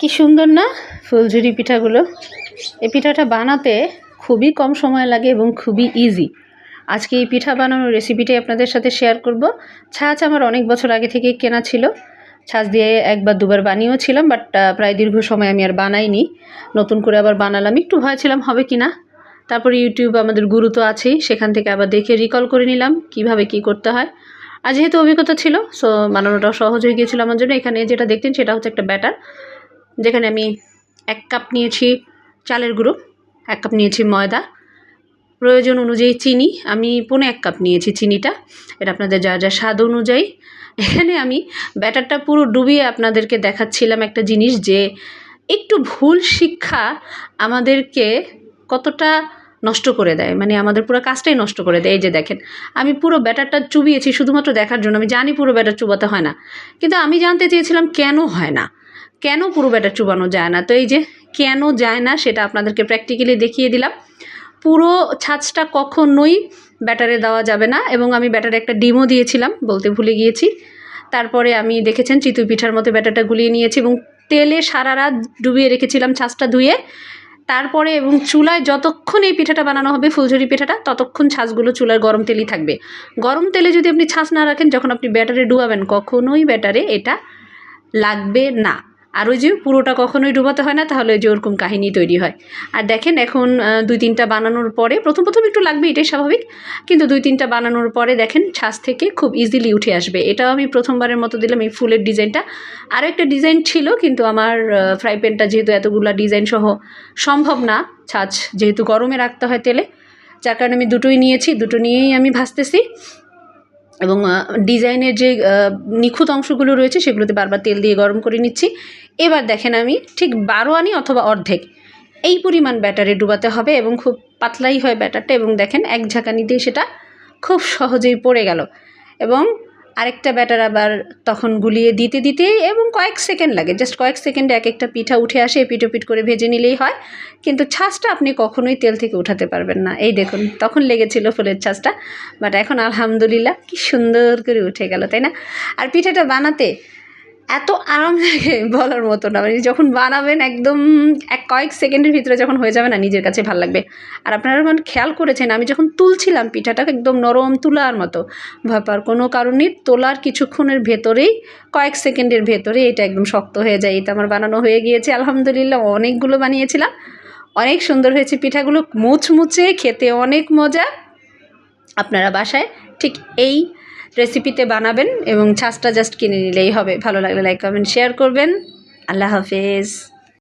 কি সুন্দর না ফুলঝুরি পিঠাগুলো? এই পিঠাটা বানাতে খুবই কম সময় লাগে এবং খুবই ইজি আজকে এই পিঠা বানানোর রেসিপিটাই আপনাদের সাথে শেয়ার করব। ছাঁচ আমার অনেক বছর আগে থেকেই কেনা ছিল। ছাঁচ দিয়ে একবার দুবার বানিয়েও ছিলাম বাট প্রায় দীর্ঘ সময় আমি আর বানাইনি। নতুন করে আবার বানালাম। একটু ভয় ছিলাম, হবে কি না? তারপরে ইউটিউব আমাদের গুরু তো আছেই, সেখান থেকে আবার দেখে রিকল করে নিলাম, কীভাবে কি করতে হয়। আর যেহেতু অভিজ্ঞতা ছিল সো বানানোটাও সহজ হয়ে গিয়েছিল আমার জন্য। এখানে যেটা দেখতেন সেটা হচ্ছে একটা ব্যাটার যেখানে আমি এক কাপ নিয়েছি চালের গুঁড়ো, এক কাপ নিয়েছি ময়দা। প্রয়োজন অনুযায়ী চিনি, আমি পৌনে এক কাপ নিয়েছি চিনিটা। এটা আপনাদের যা যা স্বাদ অনুযায়ী। এখানে আমি ব্যাটারটা পুরো ডুবিয়ে আপনাদেরকে দেখাচ্ছিলাম একটা জিনিস যে একটু ভুল শিক্ষা আমাদেরকে কতটা নষ্ট করে দেয়। মানে আমাদের পুরো কাজটাই নষ্ট করে দেয়। এই যে দেখেন, আমি পুরো ব্যাটারটা চুবিয়েছি, শুধুমাত্র দেখার জন্য। আমি জানি পুরো ব্যাটার চুবাতে হয় না। কিন্তু আমি জানতে চেয়েছিলাম কেন হয় না। কেন পুরো ব্যাটার চুবানো যায় না? তো এই যে কেন যায় না সেটা আপনাদেরকে প্র্যাকটিক্যালি দেখিয়ে দিলাম। পুরো ছাঁচটা কখনোই ব্যাটারে দেওয়া যাবে না এবং আমি ব্যাটারে একটা ডিমও দিয়েছিলাম, বলতে ভুলে গিয়েছি। তারপরে আমি দেখেছেন চিতই পিঠার মতো ব্যাটারটা গুলিয়ে নিয়েছি এবং তেলে সারা রাত ডুবিয়ে রেখেছিলাম ছাঁচটা ধুয়ে। তারপরে এবং চুলায় যতক্ষণ এই পিঠাটা বানানো হবে, ফুলঝুরি পিঠাটা, ততক্ষণ ছাঁচগুলো চুলার গরম তেলই থাকবে। গরম তেলে যদি আপনি ছাঁচ না রাখেন, যখন আপনি ব্যাটারে ডুবাবেন, কখনোই ব্যাটারে এটা লাগবে না। আর ওই যে পুরোটা কখনোই ডুবাতে হয় না, তাহলে ওই যে ওরকম কাহিনী তৈরি হয়। আর দেখেন এখন দুই তিনটা বানানোর পরে, প্রথম প্রথম একটু লাগবে, এটাই স্বাভাবিক, কিন্তু দুই তিনটা বানানোর পরে দেখেন ছাঁচ থেকে খুব ইজিলি উঠে আসবে। এটাও আমি প্রথমবারের মতো দিলাম এই ফুলের ডিজাইনটা। আরও একটা ডিজাইন ছিল, কিন্তু আমার ফ্রাই প্যানটা যেহেতু এতগুলা ডিজাইন সহ সম্ভব না, ছাঁচ যেহেতু গরমে রাখতে হয় তেলে, যার কারণে আমি দুটোই নিয়েছি, দুটো নিয়েই আমি ভাজতেছি। এবং ডিজাইনের যে নিখুঁত অংশগুলো রয়েছে সেগুলোতে বারবার তেল দিয়ে গরম করে নিচ্ছি। এবার দেখেন আমি ঠিক বারো আনি অথবা অর্ধেক এই পরিমাণ ব্যাটারে ডুবাতে হবে এবং খুব পাতলাই হয় ব্যাটারটা এবং দেখেন এক ঝাঁকানি দিয়ে সেটা খুব সহজেই পড়ে গেল। এবং আরেকটা ব্যাটার আবার তখন গুলিয়ে দিতে দিতে এবং কয়েক সেকেন্ড লাগে জাস্ট কয়েক সেকেন্ডে এক একটা পিঠা উঠে আসে পিঠ করে ভেজে নিলেই হয়, কিন্তু ছাঁচটা আপনি কখনোই তেল থেকে উঠাতে পারবেন না। এই দেখুন, তখন লেগেছিল ফুলের ছাঁচটা বাট এখন আলহামদুলিল্লাহ কি সুন্দর করে উঠে গেল, তাই না? আর পিঠাটা বানাতে এত আরাম লাগে বলার মতো না। মানে যখন বানাবেন একদম এক কয়েক সেকেন্ডের ভিতরে যখন হয়ে যাবে না নিজের কাছে ভালো লাগবে। আর আপনারা যখন খেয়াল করেছেন, আমি যখন তুলছিলাম পিঠাটা একদম নরম তুলার মতো ভয় পাওয়ার কোনো কারণে তোলার কিছুক্ষণের ভেতরেই, কয়েক সেকেন্ডের ভেতরে এটা একদম শক্ত হয়ে যায়। এটা আমার বানানো হয়ে গিয়েছে, আলহামদুলিল্লাহ অনেকগুলো বানিয়েছিলাম। অনেক সুন্দর হয়েছে পিঠাগুলো, মুচমুচে, খেতে অনেক মজা। আপনারা বাসায় ঠিক এই রেসিপিতে বানাবেন এবং ছাঁচটা জাস্ট কিনে নিলেই হবে। ভালো লাগলে লাইক কমেন্ট শেয়ার করবেন। আল্লাহ হাফেজ।